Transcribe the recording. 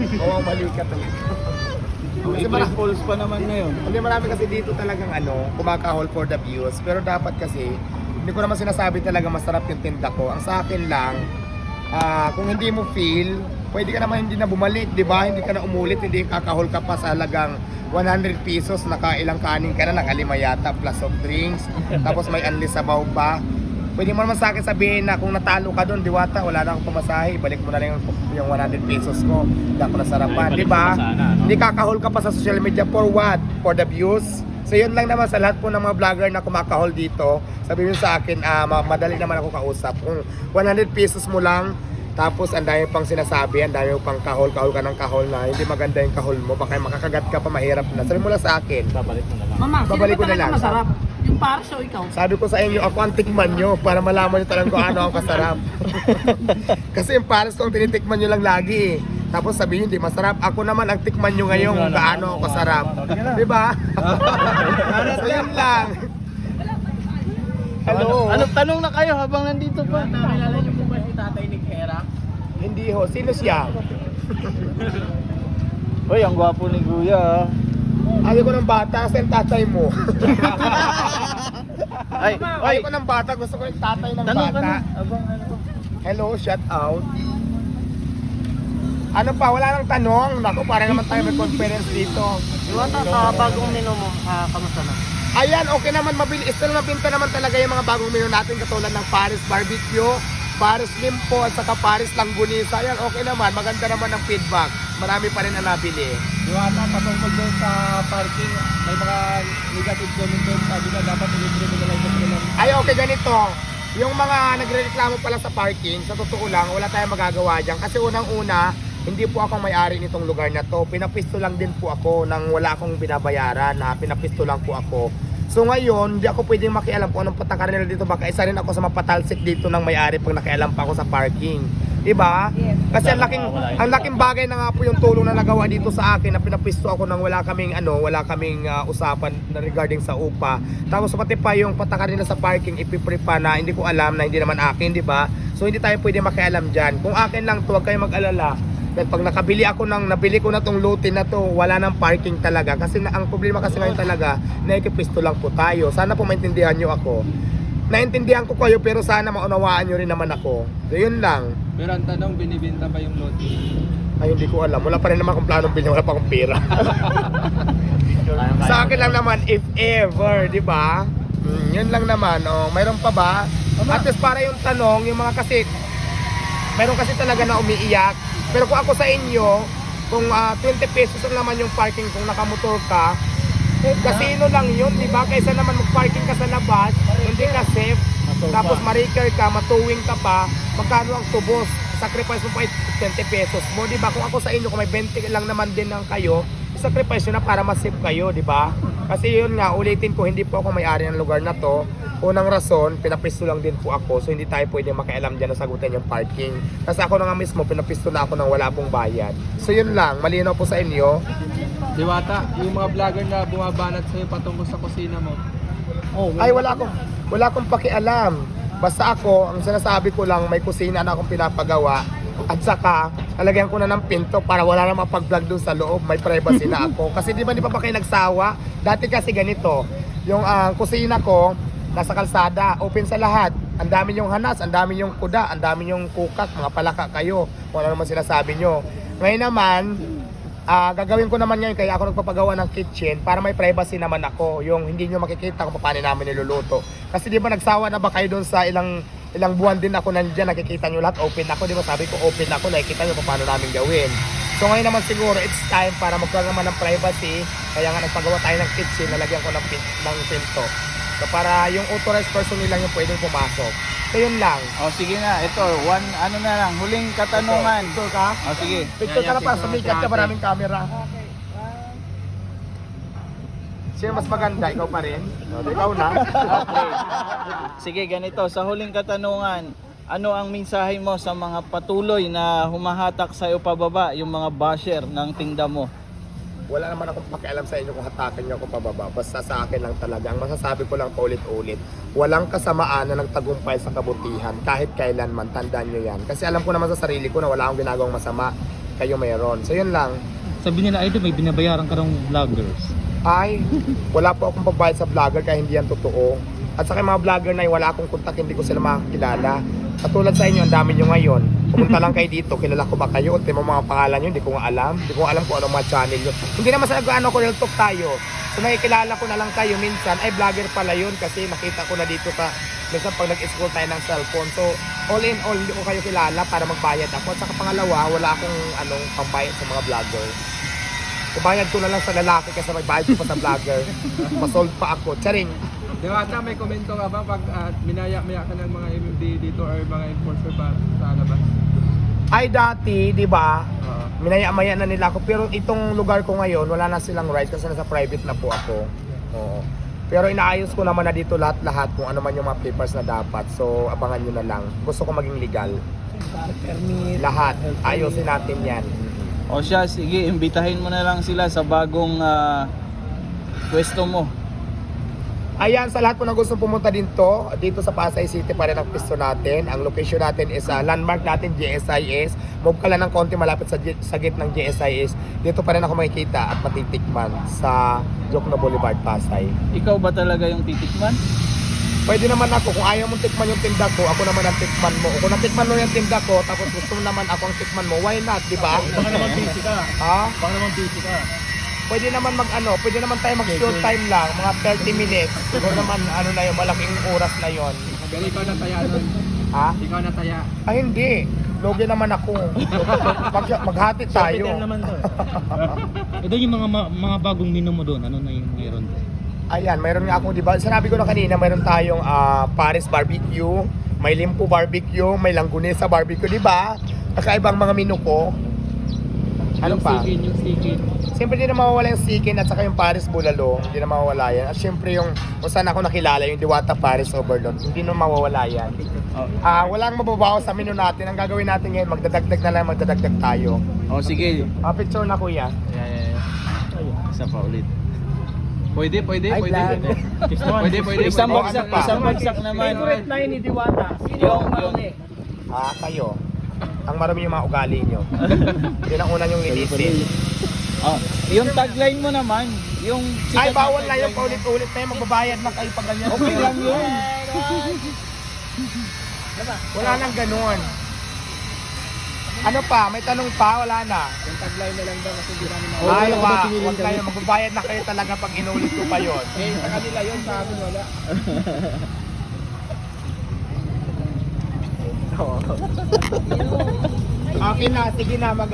Oo, mali ka to. Kasi April mara- Fools pa naman ngayon. Hindi marami kasi dito talagang ano, kumakahol for the views. Pero dapat kasi, hindi ko naman sinasabi talaga masarap yung tinda ko. Ang sa akin lang, ah, kung hindi mo feel, pwede ka naman hindi na bumalik, di ba? Hindi ka na umulit, hindi kakahol ka pa sa halagang 100 pesos, nakailang kanin ka na, nakalima yata, plus of drinks. Tapos may unli sabaw pa. Pwede mo naman sa akin sabihin na kung natalo ka doon, diwata, wala na akong pamasahe, balik mo na lang yung, yung 100 pesos ko. Hindi ako nasarapan, di ba? Hindi kakahol ka pa sa social media for what? For the views? So yun lang naman sa lahat po ng mga vlogger na kumakahol dito. Sabihin sa akin, ah, ma- madali naman ako kausap. Kung 100 pesos mo lang, tapos ang dami pang sinasabi, ang dami pang kahol-kahol ka ng kahol na hindi maganda yung kahol mo, baka makakagat ka pa mahirap na. Sabi mo lang sa akin. Babalik mo na lang. Mama, sino Babalik ba ko na talaga lang. masarap? Yung pares o ikaw? Sabi ko sa inyo, ako ang tikman nyo para malaman nyo talagang kung ano ang kasarap. Kasi yung pares ko ang tinitikman nyo lang lagi eh. Tapos sabihin hindi masarap. Ako naman ang tikman nyo ngayon kung gaano ako kasarap. Di ba? so yun lang. Hello. ano, tanong na kayo habang nandito pa. Kilala niyo po ba si Tatay ni Kera? Hindi ho. Sino siya? Uy, ang gwapo ni Kuya. Ayaw ko ng bata kasi yung tatay mo. Ay, ay, Ayaw ko ng bata. Gusto ko yung tatay ng tanong bata. na. Abang ano. Hello, shout out. Ano pa? Wala nang tanong. Naku, para naman tayo may conference dito. Diwata, sa bagong menu mo, ah, kamusta na? Ayan, okay naman, mabilis. Still mabinta naman talaga yung mga bagong menu natin katulad ng Paris Barbecue, Paris Limpo, at saka Paris Langgunisa. Ayan, okay naman. Maganda naman ang feedback. Marami pa rin ang nabili. Diwata, patungkol doon sa parking, may mga negative comment doon. Sabi na dapat ilibre mo na lang yung. Ay, okay, ganito. Yung mga nagre-reklamo pala sa parking, sa totoo lang, wala tayong magagawa dyan. Kasi unang-una, hindi po akong may-ari nitong lugar na to. Pinapisto lang din po ako nang wala akong binabayaran na pinapisto lang po ako. So ngayon, hindi ako pwedeng makialam kung anong patakaran nila dito. Baka isa rin ako sa mapatalsik dito ng may-ari pag nakialam pa ako sa parking. Diba? Kasi ang laking, ang laking bagay na nga po yung tulong na nagawa dito sa akin na pinapisto ako nang wala kaming ano, wala kaming ah, usapan na regarding sa upa. Tapos pati pa yung patakaran nila sa parking ipipre pa na hindi ko alam na hindi naman akin, di ba? So hindi tayo pwede makialam diyan. Kung akin lang to, huwag kayong mag-alala. Dahil pag nakabili ako ng, nabili ko na tong lote na to, wala nang parking talaga. Kasi na, ang problema kasi ngayon talaga, naikipisto lang po tayo. Sana po maintindihan nyo ako. Naintindihan ko kayo pero sana maunawaan nyo rin naman ako. So yun lang. Pero ang tanong, binibenta ba yung lote? Ay, hindi ko alam. Wala pa rin naman akong planong bilhin. Wala pa akong pera. Sa akin lang naman, if ever, di ba? Mm, yun lang naman. Oh. Mayroon pa ba? At least para yung tanong, yung mga kasi, mayroon kasi talaga na umiiyak. Pero kung ako sa inyo, kung ah, 20 pesos lang naman yung parking kung nakamotor ka, eh, casino lang yun, di ba? Kaysa naman mag-parking ka sa labas, hindi ka safe. Tapos ma-reker ka, matuwing ka pa, magkano ang tubos? Sacrifice mo pa yung 20 pesos mo, di ba? Kung ako sa inyo, kung may 20 lang naman din ng kayo, sacrifice nyo na para ma-save kayo, di ba? Kasi yun nga, ulitin ko, hindi po ako may-ari ng lugar na to. Unang rason, pinapisto lang din po ako, so hindi tayo pwede makialam dyan na sagutin yung parking. Kasi ako na nga mismo, pinapisto na ako ng wala pong bayad. So yun lang, malinaw po sa inyo. Diwata, yung mga vlogger na bumabanat sa'yo patungkol sa kusina mo. Oh, Ay, wala akong, wala akong pakialam. Basta ako, ang sinasabi ko lang, may kusina na akong pinapagawa. At saka, lalagyan ko na ng pinto para wala na mapag-vlog doon sa loob. May privacy na ako. Kasi di ba di pa ba kayo nagsawa? Dati kasi ganito, yung ah, kusina ko, nasa kalsada, open sa lahat. Ang dami yung hanas, ang dami yung kuda, ang dami yung kukak, mga palaka kayo. Kung ano naman sinasabi nyo. Ngayon naman, Ah, gagawin ko naman ngayon kaya ako nagpapagawa ng kitchen para may privacy naman ako. Yung hindi nyo makikita kung paano namin niluluto. Kasi di ba nagsawa na ba kayo doon sa ilang ilang buwan din ako nandiyan, nakikita nyo lahat, open ako, di ba sabi ko open ako, nakikita nyo paano namin gawin. So ngayon naman siguro, it's time para magkaroon naman ng privacy, kaya nga nagpagawa tayo ng kitchen, nalagyan ko ng, pin, ng pinto. So para yung authorized person lang yung pwedeng pumasok. So yun lang. O sige na, ito, one, ano na lang, huling katanungan. Picture ka? O sige. Picture ka na para sumikat ka, maraming camera. Sino mas maganda? Ikaw pa rin? O, ikaw na. Okay. Sige, ganito, sa huling katanungan, ano ang mensahe mo sa mga patuloy na humahatak sa iyo pababa, yung mga basher ng tinda mo? Wala naman akong pakialam sa inyo kung hatakin niyo ako pababa. Basta sa akin lang talaga. Ang masasabi ko lang paulit-ulit, walang kasamaan na nagtagumpay sa kabutihan kahit kailanman. Tandaan niyo yan. Kasi alam ko naman sa sarili ko na wala akong ginagawang masama. kayo mayroon. So yun lang. Sabi nila, idol, may binabayaran ka ng vloggers. Ay, wala po akong pagbayad sa vlogger kaya hindi yan totoo. At sa mga vlogger na yun, wala akong kontak, hindi ko sila makakilala. Katulad sa inyo, ang dami nyo ngayon. Pumunta lang kayo dito, kilala ko ba kayo? At mo mga pangalan nyo, hindi ko nga alam. Hindi ko alam kung ano mga channel nyo. Hindi naman sa nag-ano ko, real talk tayo. So nakikilala ko na lang kayo minsan, ay vlogger pala yun kasi nakita ko na dito sa minsan pag nag-scroll tayo ng cellphone. So all in all, hindi ko kayo kilala para magbayad ako. At saka pangalawa, wala akong anong pambayad sa mga vlogger. Kubayad ko na lang sa lalaki kasi magbayad ko pa sa vlogger. Masold pa ako. Charing. Diwata, may komento ka ba pag uh, minaya-maya ka ng mga MMD dito or mga enforcer ba sa labas? Ay dati, di ba, Oo. minaya-maya na nila ako. Pero itong lugar ko ngayon, wala na silang rights kasi nasa private na po ako. Oo. Pero inaayos ko naman na dito lahat-lahat kung ano man yung mga papers na dapat. So, abangan nyo na lang. Gusto ko maging legal. Lahat. Ayusin natin yan. O siya, sige, imbitahin mo na lang sila sa bagong ah, pwesto mo. Ayan, sa lahat po na gusto pumunta dito, dito sa Pasay City pa rin ang pisto natin. Ang location natin is ah, landmark natin, GSIS. Move ka lang ng konti malapit sa, sa gate ng GSIS. Dito pa rin ako makikita at matitikman sa Jokno Boulevard, Pasay. Ikaw ba talaga yung titikman? Pwede naman ako, kung ayaw mong tikman yung tinda ko, ako naman ang tikman mo. Kung natikman mo yung tinda ko, tapos gusto mo naman ako ang tikman mo, why not, di ba? Baka naman busy ka. Ha? Baka naman busy ka. Pwede naman mag ano, pwede naman tayo mag short time lang, mga 30 minutes. Siguro naman ano na yun, malaking oras na yon. Pero ikaw nataya nun. Ha? Ikaw nataya. Ay hindi. Logi naman ako. Mag, maghati tayo. Naman to. Ito yung mga mga bagong menu mo doon. Ano na yung meron? Ayan, mayroon nga ako, di ba? Sinabi ko na kanina, mayroon tayong ah, Paris barbecue, may limpo barbecue, may langgunesa barbecue, di ba? Kakaibang mga menu ko. Ano yung pa? Sikin, yung sikin. Siyempre hindi na mawawala yung Sikin at saka yung Paris Bulalo, hindi na mawawala yan. At siyempre yung kung saan ako nakilala, yung Diwata Paris Overload, hindi na mawawala yan. O, Ah, walang mababawas sa menu natin. Ang gagawin natin ngayon, magdadagdag na lang, magdadagdag tayo. o sige. Ah, picture na kuya. Yeah, yeah, yeah. Isa pa ulit. Pwede, pwede, Ay, pwede. vlog. Pwede, pwede. Isang bagsak, pa? isang bagsak naman. Favorite line ni Diwata. Sino Yung- ang marami? Ah, kayo. Ang marami yung mga ugali nyo. Yun ang una yung linisin. Oh, yung tagline mo naman, yung Ay, bawal na yung paulit-ulit na magbabayad na kayo pag ganyan. Okay lang yun. Wala nang ganun. Ano pa? May tanong pa? Wala na. Yung tagline na lang daw kasi hindi namin Ay, wala ka ba wa. Huwag kayo. Magbabayad na kayo talaga pag inulit ko pa yun. Eh, sa kanila yun, sa amin wala. Okay na. Sige na. Mag